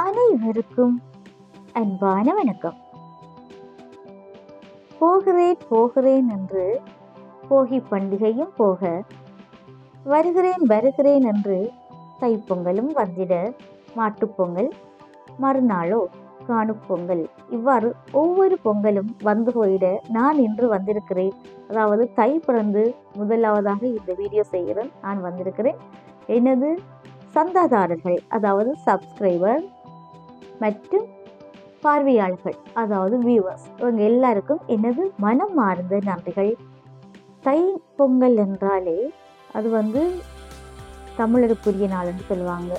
அனைவருக்கும் அன்பான வணக்கம். போகிறேன் போகிறேன் என்று போகி பண்டிகையும் போக வருகிறேன் வருகிறேன் என்று தைப்பொங்கலும் வந்திட மாட்டுப்பொங்கல் மறுநாளோ காணுப்பொங்கல் இவ்வாறு ஒவ்வொரு பொங்கலும் வந்து போயிட நான் இன்று வந்திருக்கிறேன். அதாவது தை பிறந்து முதலாவதாக இந்த வீடியோ செய்கிறேன். நான் வந்திருக்கிறேன். எனது சந்தாதாரர்கள் அதாவது சப்ஸ்கிரைபர் மற்றும் பார்வையாளர்கள் அதாவது வியூவர்ஸ் இவங்க எல்லாருக்கும் எனது மனம் மார்ந்த நன்றிகள். தை பொங்கல் என்றாலே அது வந்து தமிழருக்குரிய நாள்னு சொல்லுவாங்க.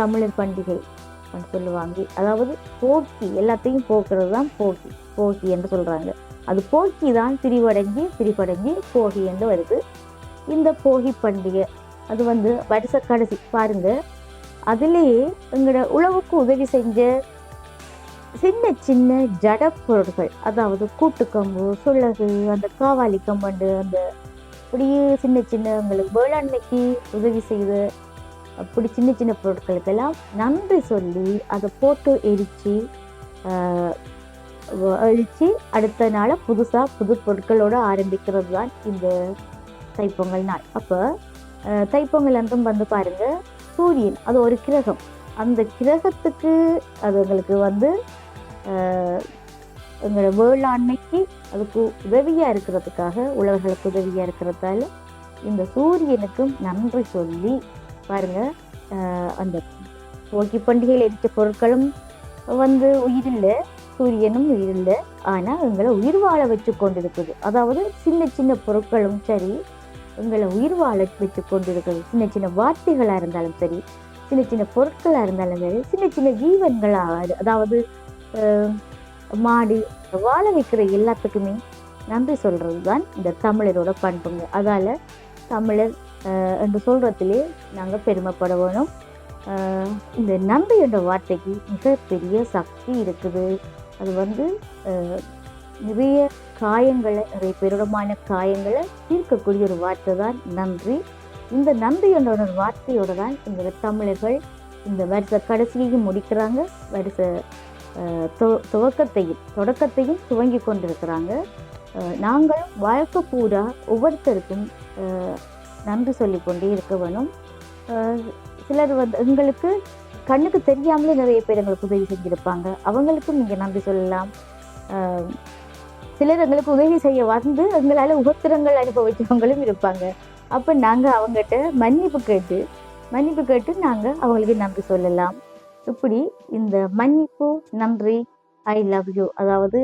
தமிழர் பண்டிகை அப்படின்னு சொல்லுவாங்க. அதாவது போக்கி எல்லாத்தையும் போக்குறது தான் போக்கி போக்கி என்று சொல்கிறாங்க அது போக்கி தான் திரிவடைஞ்சி திரிவடைஞ்சி போகி என்று வருது. இந்த போகி பண்டிகை அது வந்து வருஷ கடைசி பாருங்கள் அதுலேயே எங்களோட உழவுக்கு உதவி செஞ்ச சின்ன சின்ன ஜட பொருட்கள் அதாவது கூட்டுக்கம்பு சுள்ளகு அந்த காவாலி கம்பண்டு அந்த அப்படியே சின்ன சின்ன எங்களுக்கு வேளாண்மைக்கு உதவி செய்த அப்படி சின்ன சின்ன பொருட்களுக்கெல்லாம் நன்றி சொல்லி அதை போட்டு எரித்து அழித்து அடுத்த நாள் புதுசாக புது பொருட்களோடு ஆரம்பிக்கிறது தான் இந்த தைப்பொங்கல் நாள். அப்போ தைப்பொங்கல் அன்றும் வந்து பாருங்கள் சூரியன் அது ஒரு கிரகம். அந்த கிரகத்துக்கு அது எங்களுக்கு வந்து எங்களோட வேளாண்மைக்கு அதுக்கு உதவியாக இருக்கிறதுக்காக உழவர்களுக்கு உதவியாக இருக்கிறதால இந்த சூரியனுக்கும் நன்றி சொல்லி பாருங்கள் அந்த போக்கி பண்டிகையில் எரித்த பொருட்களும் வந்து உயிரில்லை சூரியனும் உயிரில்லை. ஆனால் எங்களை உயிர் வாழ வச்சு கொண்டிருக்குது. அதாவது சின்ன சின்ன பொருட்களும் சரி உங்களை உயிர் வாழ வச்சு கொண்டிருக்கிறது சின்ன சின்ன வார்த்தைகளாக இருந்தாலும் சரி சின்ன சின்ன பொருட்களாக இருந்தாலும் சரி சின்ன சின்ன ஜீவன்களாக அதாவது மாடி வாழ வைக்கிற எல்லாத்துக்குமே நன்றி சொல்கிறது தான் இந்த தமிழரோட பண்புங்க. அதால் தமிழர் என்று சொல்கிறதுலே நாங்கள் பெருமைப்பட வேணும் இந்த நன்றி என்ற வார்த்தைக்கு மிகப்பெரிய சக்தி இருக்குது. அது வந்து நிறைய காயங்களை நிறைய பெருடமான காயங்களை தீர்க்கக்கூடிய ஒரு வார்த்தை தான் நன்றி. இந்த நன்றி என்ற ஒரு வார்த்தையோடு தான் இந்த தமிழர்கள் இந்த வருஷ கடைசியையும் முடிக்கிறாங்க. வருஷ துவக்கத்தையும் தொடக்கத்தையும் துவங்கி கொண்டிருக்கிறாங்க. நாங்கள் வாழ்க்கை பூரா ஒவ்வொருத்தருக்கும் நன்றி சொல்லிக்கொண்டே இருக்க வேணும். சிலர் வந்து எங்களுக்கு கண்ணுக்கு தெரியாமலே நிறைய பேர் எங்களுக்கு உதவி செஞ்சுருப்பாங்க. அவங்களுக்கும் நீங்கள் நன்றி சொல்லலாம். சிலர் எங்களுக்கு உதவி செய்ய வந்து எங்களால் உபத்திரங்கள் அனுபவிச்சவங்களும் இருப்பாங்க. அப்போ நாங்கள் அவங்ககிட்ட மன்னிப்பு கேட்டு மன்னிப்பு கேட்டு நாங்கள் அவங்களுக்கு நன்றி சொல்லலாம். இப்படி இந்த மன்னிப்பு நன்றி ஐ லவ் யூ அதாவது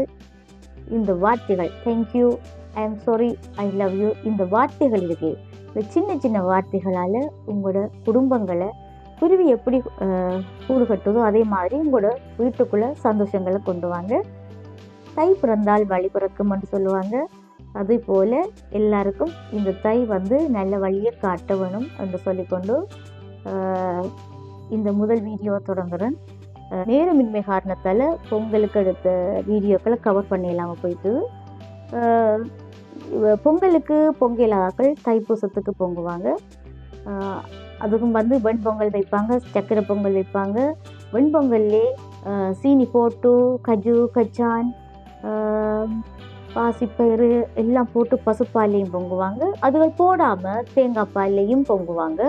இந்த வார்த்தைகள் thank you I am sorry I love you இந்த வார்த்தைகள் இருக்கு இந்த சின்ன சின்ன வார்த்தைகளால் உங்களோட குடும்பங்களை குருவி எப்படி அஹ், கூடு கட்டுதோ அதே மாதிரி உங்களோட வீட்டுக்குள்ளே சந்தோஷங்களை கொண்டு வாங்க. தை பிறந்தால் வழி பிறக்கும் என்று சொல்லுவாங்க. அதே எல்லாருக்கும் இந்த தை வந்து நல்ல வழியை காட்ட வேணும் என்று சொல்லிக்கொண்டு இந்த முதல் வீடியோவை தொடங்குறேன். நேரமின்மை காரணத்தால் பொங்கலுக்கு எடுத்த வீடியோக்களை கவர் பண்ணிடலாமல் போயிட்டு. பொங்கலுக்கு பொங்கல் பொங்கலுக்கு பொங்கலாக்கள் தைப்பூசத்துக்கு பொங்குவாங்க. அதுக்கும் வந்து வெண்பொங்கல் வைப்பாங்க சக்கரை பொங்கல் வைப்பாங்க. வெண்பொங்கல்லே சீனி போட்டு கஜு கச்சான் பாசிப்பயிறு எல்லாம் போட்டு பசுப்பாலையும் பொங்குவாங்க. அதுகள் போடாமல் தேங்காய் பால்லையும் பொங்குவாங்க.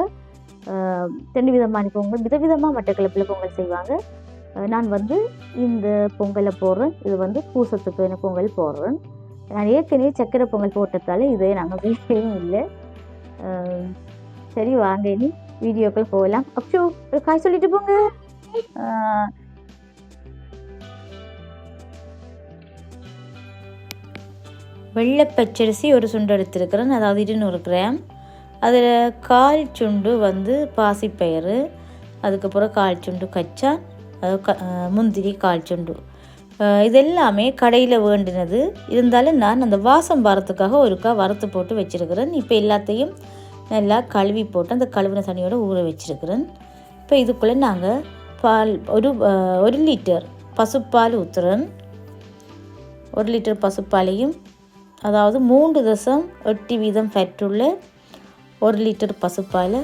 ஆஹ், ரெண்டு விதமான பொங்கல் விதவிதமாக மட்டக்களப்பில் பொங்கல் செய்வாங்க. நான் வந்து இந்த பொங்கலை போடுறேன். இது வந்து பூசத்துக்கு பொங்கல் போடுறேன். நான் ஏற்கனவே சக்கரை பொங்கல் போட்டதால இதை நாங்கள் செய்யவும் இல்லை. சரி வாங்க இனி வீடியோக்கள் போகலாம். அப்ஷோ ஒரு காய் சொல்லிட்டு போங்க. வெள்ளை பச்சரிசி ஒரு சுண்டு எடுத்திருக்கிறேன். அதாவது இருநூறு கிராம். அதில் கால் சுண்டு வந்து பாசிப்பயிறு அதுக்கப்புறம் கால் சுண்டு கச்சா அது க- முந்திரி கால் சுண்டு. இதெல்லாமே இது எல்லாமே கடையில் வேண்டினது. இருந்தாலும் நான் அந்த வாசம் வரத்துக்காக ஒருக்கா வறுத்து போட்டு வச்சுருக்கிறேன். இப்போ எல்லாத்தையும் நல்லா கழுவி போட்டு அந்த கழுவின தண்ணியோட ஊற வச்சுருக்கிறேன். இப்போ இதுக்குள்ளே நாங்கள் பால் ஒரு ஒரு லிட்டர் பசுப்பால் ஊற்றுறேன் ஒரு லிட்டர் பசுப்பாலையும் அதாவது மூன்று தசம் எட்டு வீதம் ஃபேட்டுள்ள ஒரு லிட்டர் பசுப்பால்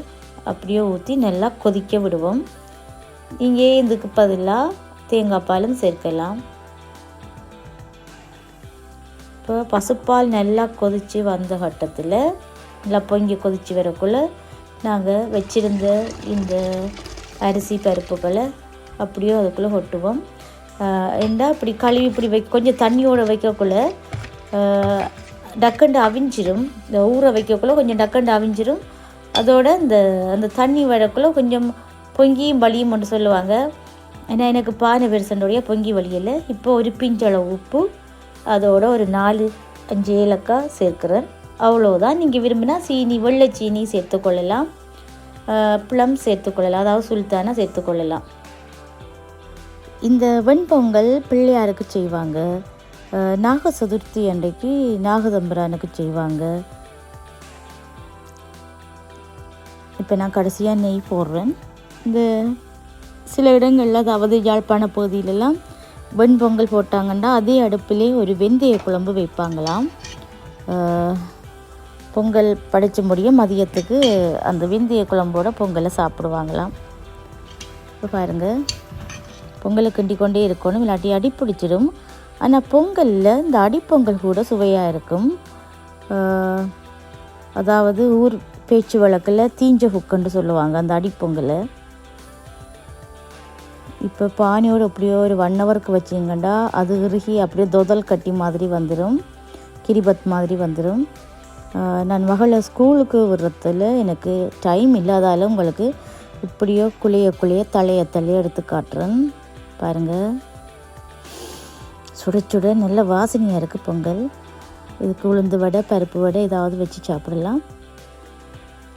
அப்படியே ஊற்றி நல்லா கொதிக்க விடுவோம். இங்கே இதுக்கு பதிலாக தேங்காய் பாலும் சேர்க்கலாம். இப்போ பசுப்பால் நல்லா கொதித்து வந்த கட்டத்தில் நல்லா பொங்கி கொதித்து வரக்குள்ளே நாங்கள் வச்சிருந்த இந்த அரிசி பருப்புகளை அப்படியே அதுக்குள்ளே கொட்டுவோம். ஏண்டா இப்படி கழுவி இப்படி வை கொஞ்சம் தண்ணியோடு வைக்கக்குள்ளே டக்குண்டு அவிஞ்சிரும். இந்த ஊற வைக்கக்குள்ளே கொஞ்சம் டக்குண்டு அவிஞ்சிரும். அதோட இந்த அந்த தண்ணி வழக்குள்ளே கொஞ்சம் பொங்கியும் வலியும் ஒன்று சொல்லுவாங்க. ஏன்னா எனக்கு பானை பெருசண்டோடைய பொங்கி வலியில் இப்போ ஒரு பிஞ்சளவு உப்பு அதோட ஒரு நாலு அஞ்சு ஏலக்காய் சேர்க்கிறேன். அவ்வளோதான் நீங்கள் விரும்பினா சீனி வெள்ளை சீனி சேர்த்துக்கொள்ளலாம் ப்ளம் சேர்த்துக்கொள்ளலாம் அதாவது சுல்தானா சேர்த்துக்கொள்ளலாம் இந்த வெண்பொங்கல் பிள்ளையாருக்கு செய்வாங்க. நாக சதுர்த்தி அன்றைக்கு நாகதம்பரானுக்கு செய்வாங்க. இப்போ நான் கடைசியாக நெய் போடுறேன். இந்த சில இடங்களில் அதாவது யாழ்ப்பாண பகுதியிலலாம் வெண்பொங்கல் போட்டாங்கன்னா அதே அடுப்பிலே ஒரு வெந்தய குழம்பு வைப்பாங்களாம். பொங்கல் படைச்ச முடியும் மதியத்துக்கு அந்த வெந்தய குழம்போட பொங்கலை சாப்பிடுவாங்களாம். இப்போ பாருங்கள் பொங்கலை கிண்டி கொண்டே இருக்கணும் இல்லாட்டி அடி பிடிச்சிடும். ஆனால் பொங்கலில் இந்த அடிப்பொங்கல் கூட சுவையாக இருக்கும். அதாவது ஊர் பேச்சு வழக்கில் தீஞ்ச ஹுக்குன்னு சொல்லுவாங்க அந்த அடிப்பொங்கலை. இப்போ பானியோடு அப்படியே ஒரு ஒன் ஹவருக்கு வச்சிங்கண்டா அது இறுகி அப்படியே தொதல் கட்டி மாதிரி வந்துடும் கிரிபத் மாதிரி வந்துடும் நான் மகளை ஸ்கூலுக்கு விடுறதுல எனக்கு டைம் இல்லாதால உங்களுக்கு இப்படியோ குளிய குளிய தலைய தலைய எடுத்து காட்டுறேன். பாருங்கள் சுட சுட நல்ல வாசனையாக இருக்குது பொங்கல். இதுக்கு உளுந்து வடை பருப்பு வடை ஏதாவது வச்சு சாப்பிடலாம்.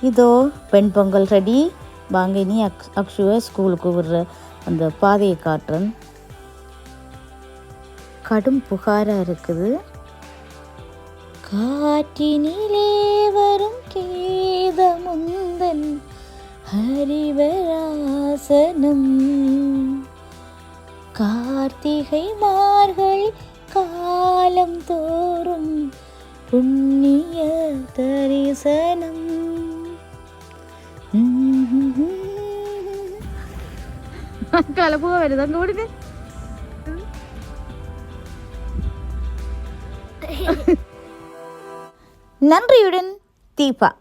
இதோ பெண் பொங்கல் ரெடி வாங்க இனி அக் அக்ஷுவை ஸ்கூலுக்கு விடுற அந்த பாதையை காட்டுறேன். கடும் புகாராக இருக்குது. காற்றினிலே வரும் கீதமுந்தன் ஹரிவராசனம். கார்த்திகை மார்கழி காலம் தோறும் புண்ணிய தரிசனம் கலப்புக வருது அங்கே விடுங்க நன்றியுடன் தீபா